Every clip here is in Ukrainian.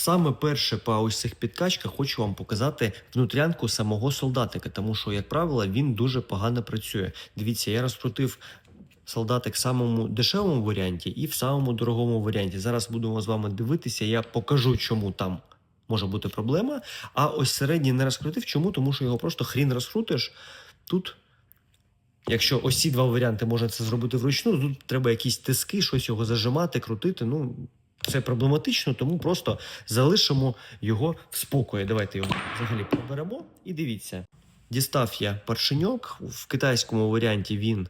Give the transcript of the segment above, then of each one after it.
Саме перше по ось цих підкачках хочу вам показати внутрянку самого солдатика, тому що, як правило, він дуже погано працює. Дивіться, я розкрутив солдатик в самому дешевому варіанті і в самому дорогому варіанті. Зараз будемо з вами дивитися, я покажу, чому там може бути проблема. А ось середній не розкрутив. Чому? Тому що його просто хрін розкрутиш. Тут, якщо ось ці два варіанти можна це зробити вручну, тут треба якісь тиски, щось його зажимати, крутити. Ну, це проблематично, тому просто залишимо його в спокої. Давайте його взагалі приберемо і дивіться. Дістав я паршеньок. В китайському варіанті він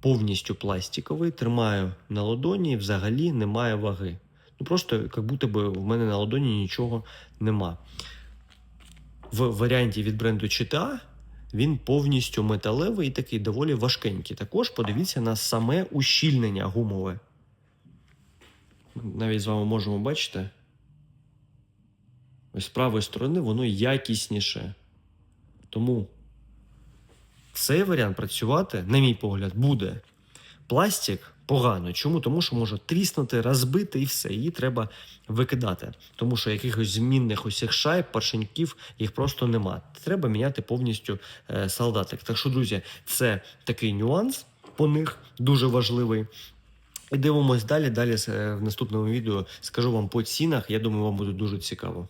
повністю пластиковий, тримаю на ладоні, взагалі немає ваги. Ну просто як будто би в мене на ладоні нічого нема. В варіанті від бренду Чита він повністю металевий і такий доволі важкенький. Також подивіться на саме ущільнення гумове. Навіть з вами можемо бачити. Ось з правої сторони воно якісніше. Тому цей варіант працювати, на мій погляд, буде. Пластик погано. Чому? Тому що може тріснути, розбити і все. Її треба викидати. Тому що якихось змінних усіх шайб, паршеньків їх просто нема. Треба міняти повністю е, солдатик. Так що, друзі, це такий нюанс по них дуже важливий. І дивимось далі. Далі е, в наступному відео скажу вам по цінах. Я думаю, вам буде дуже цікаво.